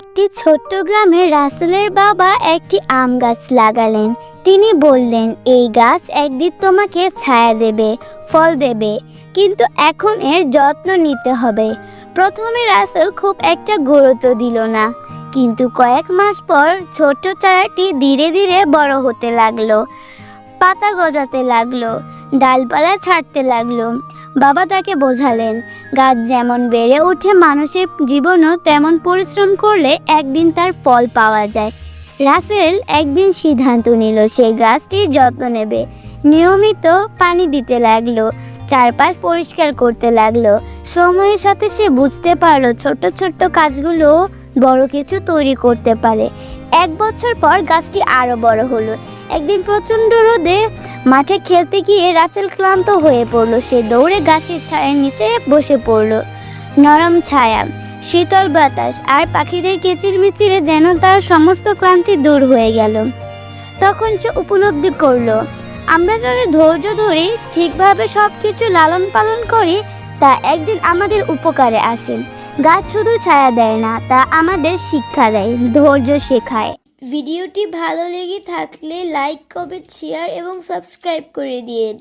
একটি ছোট্ট গ্রামে রাসেলের বাবা একটি আম গাছ লাগালেন। তিনি বললেন, এই গাছ একদিন তোমাকে ছায়া দেবে, ফল দেবে, কিন্তু এখন এর যত্ন নিতে হবে। প্রথমে রাসেল খুব একটা গুরুত্ব দিল না, কিন্তু কয়েক মাস পর ছোট্ট চারাটি ধীরে ধীরে বড় হতে লাগল, পাতা গজাতে লাগল, ডালপালা ছাড়তে লাগল। বাবা তাকে বোঝালেন, গাছ যেমন বেড়ে ওঠে মানুষের জীবনও তেমন পরিশ্রম করলে একদিন তার ফল পাওয়া যায়। রাসেল একদিন সিদ্ধান্ত নিল সে গাছটির যত্ন নেবে। নিয়মিত পানি দিতে লাগল, চারপাশ পরিষ্কার করতে লাগল। সময়ের সাথে সে বুঝতে পারল ছোট ছোট্ট কাজগুলো বড় কিছু তৈরি করতে পারে। এক বছর পর গাছটি আরও বড় হলো। একদিন প্রচণ্ড রোদে মাঠে খেলতে গিয়ে রাসেল ক্লান্ত হয়ে পড়ল। সে দৌড়ে গাছের ছায়ের নিচে বসে পড়ল। নরম ছায়া, শীতল বাতাস আর পাখিদের কিচিরমিচিরে যেন তার সমস্ত ক্লান্তি দূর হয়ে গেল। তখন সে উপলব্ধি করল, আমরা যদি ধৈর্য ধরি, ঠিকভাবে সব কিছু লালন পালন করি, তা একদিন আমাদের উপকারে আসে। গাছ শুধু ছায়া দেয় না, তা আমাদের শিক্ষা দেয়, ধৈর্য শেখায়। ভিডিওটি ভালো লেগে থাকলে লাইক কমেন্ট শেয়ার এবং সাবস্ক্রাইব করে দিন